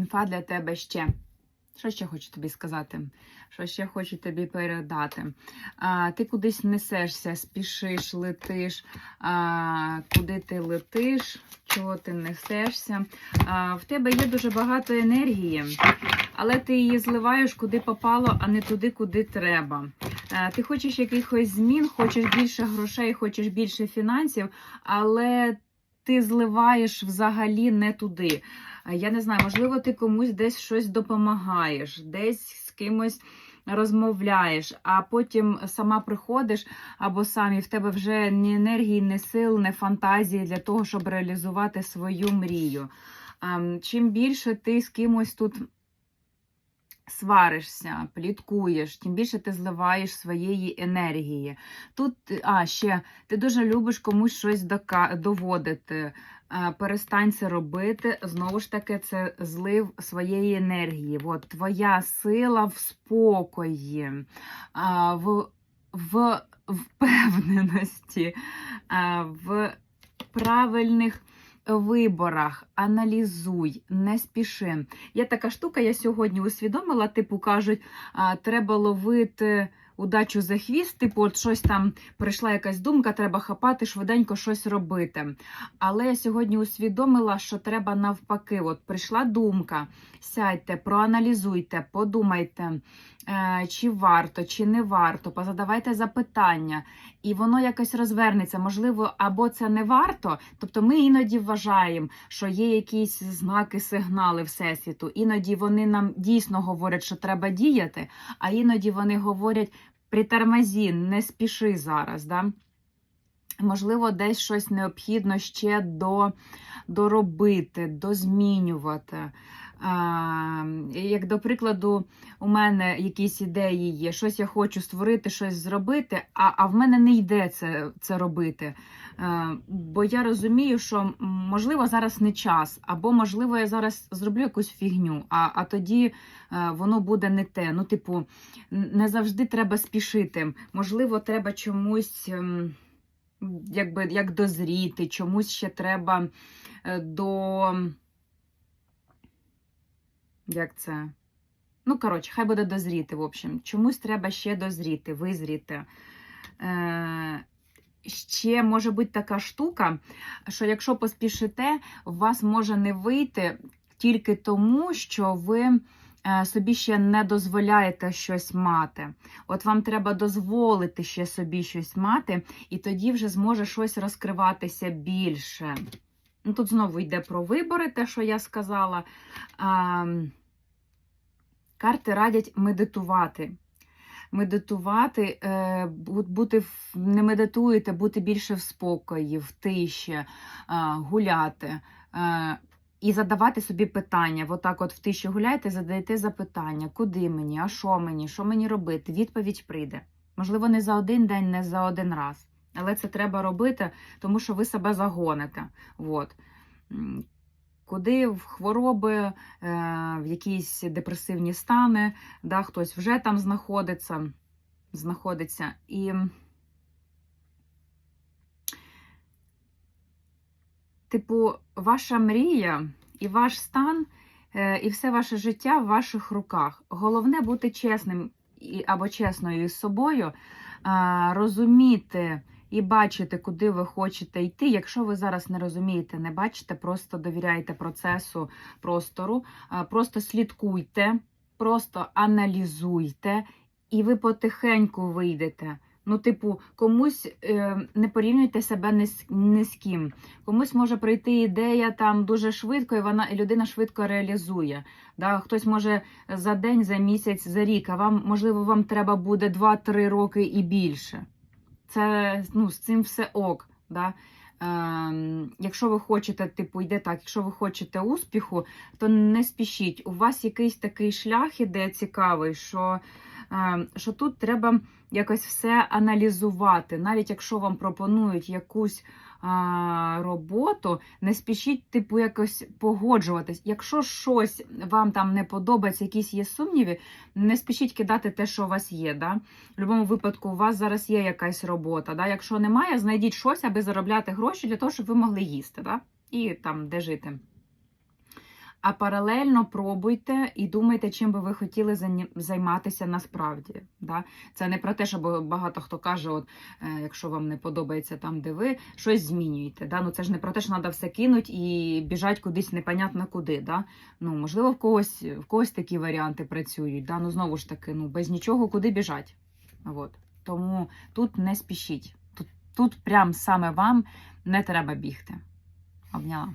інфа для тебе ще. Що ще хочу тобі сказати? Що ще хочу тобі передати? А, ти кудись несешся, спішиш, летиш. А, куди ти летиш? Чого ти несешся? А, в тебе є дуже багато енергії, але ти її зливаєш куди попало, а не туди, куди треба. А, ти хочеш якихось змін, хочеш більше грошей, хочеш більше фінансів, але ти зливаєш взагалі не туди. Я не знаю, можливо, ти комусь десь щось допомагаєш, десь з кимось розмовляєш, а потім сама приходиш або самі в тебе вже ні енергії, ні сил, ні фантазії для того, щоб реалізувати свою мрію. Чим більше ти з кимось тут сваришся, пліткуєш, тим більше ти зливаєш своєї енергії. Тут, а ще ти дуже любиш комусь щось доводити. Е, Перестань це робити. Знову ж таки, це злив своєї енергії. От твоя сила в спокої, в, в впевненості, в правильних виборах. Аналізуй, не спіши. Є така штука, я сьогодні усвідомила, типу кажуть, треба ловити. Удачу за хвіст, типу, от щось там прийшла якась думка, треба хапати, швиденько щось робити. Але я сьогодні усвідомила, що треба навпаки. От прийшла думка, сядьте, проаналізуйте, подумайте, е, чи варто, чи не варто, позадавайте запитання, і воно якось розвернеться. Можливо, або це не варто. Тобто ми іноді вважаємо, що є якісь знаки, сигнали Всесвіту. Іноді вони нам дійсно говорять, що треба діяти, а іноді вони говорять. Притормозі, не спіши зараз. Да? Можливо, десь щось необхідно ще до, доробити, дозмінювати. Як до прикладу, у мене якісь ідеї є, щось я хочу створити, щось зробити, а, а в мене не йде це, це робити. А, бо я розумію, що можливо зараз не час, або можливо я зараз зроблю якусь фігню, а, а тоді а, воно буде не те. Ну, типу, не завжди треба спішити. Можливо, треба чомусь. ем, Якби як дозріти, чомусь ще треба е, до. Як це? Ну, коротше, хай буде дозріти, в общем. Чомусь треба ще дозріти, визріти. Е, ще може бути така штука, що якщо поспішите, у вас може не вийти тільки тому, що ви е, собі ще не дозволяєте щось мати. От вам треба дозволити ще собі щось мати, і тоді вже зможе щось розкриватися більше. Ну, тут знову йде про вибори, те, що я сказала. А, карти радять медитувати. Медитувати, е, бути не медитуєте, бути більше в спокої, в тиші, е, гуляти. Е, і задавати собі питання. Отак, от в тиші гуляєте, задаєте запитання, куди мені, а що мені, що мені робити? Відповідь прийде. Можливо, не за один день, не за один раз. Але це треба робити, тому що ви себе загоните. От. Куди в хвороби, е, в якісь депресивні стани, да, хтось вже там знаходиться, знаходиться. І Типу, ваша мрія і ваш стан, е, і все ваше життя в ваших руках. Головне бути чесним або чесною із собою, розуміти і бачити, куди ви хочете йти. Якщо ви зараз не розумієте, не бачите, просто довіряйте процесу простору, просто слідкуйте, просто аналізуйте, і ви потихеньку вийдете. Ну, типу, комусь е, не порівнюйте себе ні з, ні з ким. Комусь може прийти ідея там дуже швидко, і вона і людина швидко реалізує. Да? Хтось може за день, за місяць, за рік, а вам, можливо, вам треба буде 2-3 роки і більше. Це ну, з цим все ок. Да? Ем, якщо ви хочете, типу, йде так, якщо ви хочете успіху, то не спішіть. У вас якийсь такий шлях іде цікавий, що, що тут треба якось все аналізувати. Навіть якщо вам пропонують якусь роботу, не спішіть, типу, якось погоджуватись. Якщо щось вам там не подобається, якісь є сумніви, не спішіть кидати те, що у вас є. Да? В будь-якому випадку, у вас зараз є якась робота. Да? Якщо немає, знайдіть щось, аби заробляти гроші для того, щоб ви могли їсти, да? і там де жити. А паралельно пробуйте і думайте, чим би ви хотіли займатися насправді. Да? Це не про те, що багато хто каже, от, е, якщо вам не подобається там, де ви, щось змінюйте. Да? Ну, це ж не про те, що треба все кинути і біжать кудись непонятно куди. Да? Ну, можливо, в когось, в когось такі варіанти працюють. Да? Ну, знову ж таки, ну, без нічого куди біжать. От. Тому тут не спішіть. Тут, тут прям саме вам не треба бігти. Обняла.